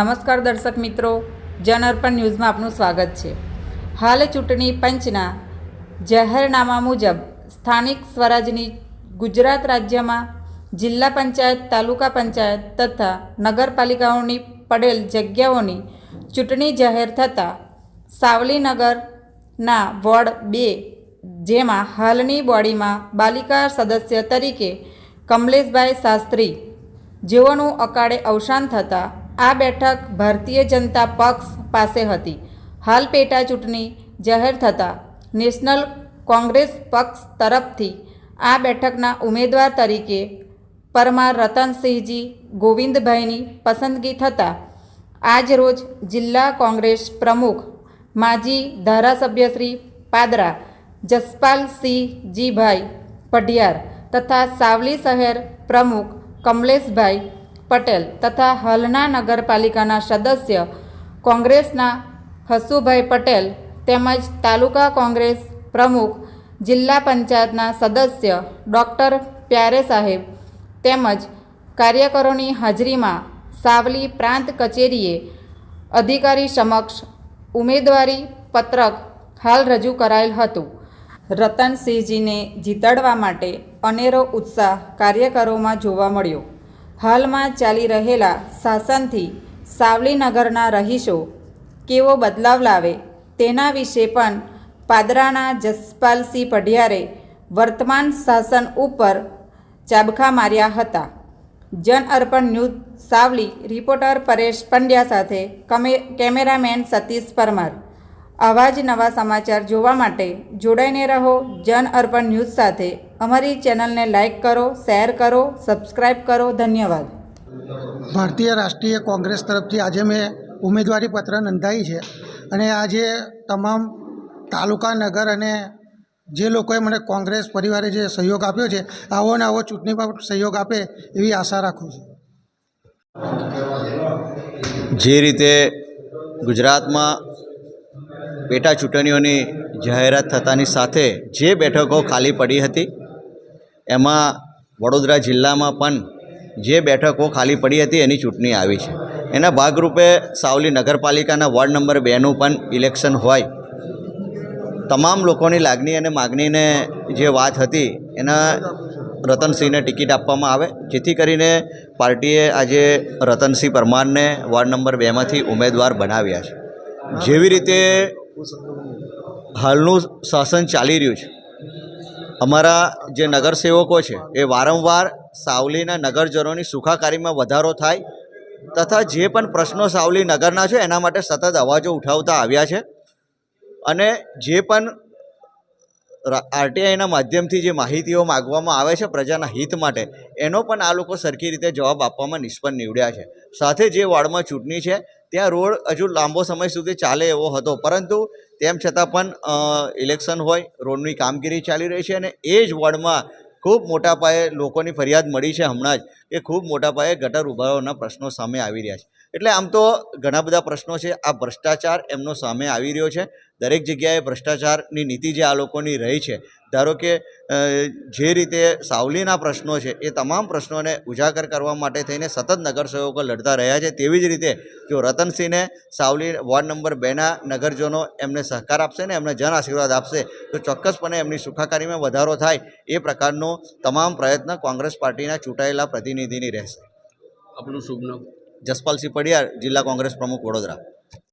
નમસ્કાર દર્શક મિત્રો, જન અર્પણ ન્યૂઝમાં આપનું સ્વાગત છે. હાલ ચૂંટણી પંચના જાહેરનામા મુજબ સ્થાનિક સ્વરાજની ગુજરાત રાજ્યમાં જિલ્લા પંચાયત, તાલુકા પંચાયત તથા નગરપાલિકાઓની પડેલ જગ્યાઓની ચૂંટણી જાહેર થતાં સાવલીનગરના વોર્ડ બે, જેમાં હાલની બોડીમાં બાલિકા સદસ્ય તરીકે કમલેશભાઈ શાસ્ત્રી, જેઓનું અકાળે અવસાન થતાં આ બેઠક ભારતીય જનતા પક્ષ પાસે હતી. હાલ પેટા ચૂંટણી જાહેર થતાં નેશનલ કોંગ્રેસ પક્ષ તરફથી આ બેઠકના ઉમેદવાર તરીકે પરમાર રતનસિંહજી ગોવિંદભાઈની પસંદગી થતાં આજરોજ જિલ્લા કોંગ્રેસ પ્રમુખ માજી ધારાસભ્ય શ્રી પાદરા જસપાલસિંહજીભાઈ પઢિયાર તથા સાવલી શહેર પ્રમુખ કમલેશભાઈ પટેલ તથા હાલના નગરપાલિકાના સદસ્ય કોંગ્રેસના હસુભાઈ પટેલ તેમજ તાલુકા કોંગ્રેસ પ્રમુખ, જિલ્લા પંચાયતના સદસ્ય ડૉક્ટર પ્યારે સાહેબ તેમજ કાર્યકરોની હાજરીમાં સાવલી પ્રાંત કચેરીએ અધિકારી સમક્ષ ઉમેદવારી પત્રક હાલ રજૂ કરાયેલ હતું. રતનસિંહજીને જીતાડવા માટે અનેરો ઉત્સાહ કાર્યકરોમાં જોવા મળ્યો. હાલમાં ચાલી રહેલા શાસનથી સાવલીનગરના રહીશો કેવો બદલાવ લાવે તેના વિશે પણ પાદરાના જસપાલસિંહ પઢિયારે વર્તમાન શાસન ઉપર ચાબખા માર્યા હતા. જન અર્પણ ન્યૂઝ, સાવલી, રિપોર્ટર પરેશ પંડ્યા સાથે કમે, કેમેરામેન સતીશ પરમાર. આવા જ નવા સમાચાર જોવા માટે જોડાઈને રહો જન અર્પણ ન્યૂઝ સાથે. અમારી ચેનલને લાઇક કરો શેર કરો સબસ્ક્રાઈબ કરો. ધન્યવાદ. ભારતીય રાષ્ટ્રીય કોંગ્રેસ તરફથી આજે મેં ઉમેદવારી પત્ર નોંધાવી છે અને આજે તમામ તાલુકા નગર અને જે લોકોએ મને કોંગ્રેસ પરિવારે જે સહયોગ આપ્યો છે આવો ને આવો ચૂંટણીમાં પણ સહયોગ આપે એવી આશા રાખું છું. જે રીતે ગુજરાતમાં પેટા ચૂંટણીઓની જાહેરાત થતાની સાથે જે બેઠકો ખાલી પડી હતી, એમાં વડોદરા જિલ્લામાં પણ જે બેઠકો ખાલી પડી હતી એની ચૂંટણી આવી છે. એના ભાગરૂપે સાવલી નગરપાલિકાના વોર્ડ નંબર બેનું પણ ઇલેક્શન હોય. તમામ લોકોની લાગણી અને માગણીને જે વાત હતી, એના રતનસિંહને ટિકિટ આપવામાં આવે, જેથી કરીને પાર્ટીએ આજે રતનસિંહ પરમારને વોર્ડ નંબર બેમાંથી ઉમેદવાર બનાવ્યા છે. જેવી રીતે હાલનું શાસન ચાલી રહ્યું છે. અમારા જે નગરસેવકો છે, એ વારંવાર સાવલીના નગરજનોની સુખાકારીમાં વધારો થાય તથા જે પણ પ્રશ્નો સાવલી નગરના છે, એના માટે સતત અવાજો ઉઠાવતા આવ્યા છે. અને જે પણ આરટીઆઈના માધ્યમથી જે માહિતીઓ માગવામાં આવે છે, પ્રજાના હિત માટે, એનો પણ આ લોકો સરખી રીતે જવાબ આપવામાં નિષ્ફળ નીવડ્યા છે. સાથે જે વોર્ડમાં ચૂંટણી છે ત્યાં રોડ હજુ લાંબો સમય સુધી ચાલે એવો હતો. પરંતુ તેમ છતાં પણ ઇલેક્શન હોય, રોડની કામગીરી ચાલી રહી છે અને એ જ વોર્ડમાં ખૂબ મોટા પાયે લોકોની ફરિયાદ મળી છે હમણાં જ કે ખૂબ મોટા પાયે ગટર ઉભારોના પ્રશ્નો સામે આવી રહ્યા છે. એટલે આમ તો ઘણા બધા પ્રશ્નો છે. આ ભ્રષ્ટાચાર એમનો સામે આવી રહ્યો છે. દરેક જગ્યાએ ભ્રષ્ટાચારની નીતિ જે આ લોકોની રહી છે, ધારો કે જે રીતે સાવલીના પ્રશ્નો છે, એ તમામ પ્રશ્નોને ઉજાગર કરવા માટે થઈને સતત નગરસેવકો લડતા રહ્યા છે. તેવી જ રીતે જો રતનસિંહને સાવલી વોર્ડ નંબર બેના નગરજનો એમને સહકાર આપશે ને એમને જન આશીર્વાદ આપશે, તો ચોક્કસપણે એમની સુખાકારીમાં વધારો થાય એ પ્રકારનો તમામ પ્રયત્ન કોંગ્રેસ પાર્ટીના ચૂંટાયેલા પ્રતિનિધિની રહેશે. આપણું શુભ જસપાલસિંહ પડિયાર જિલ્લા કોંગ્રેસ પ્રમુખ વડોદરા.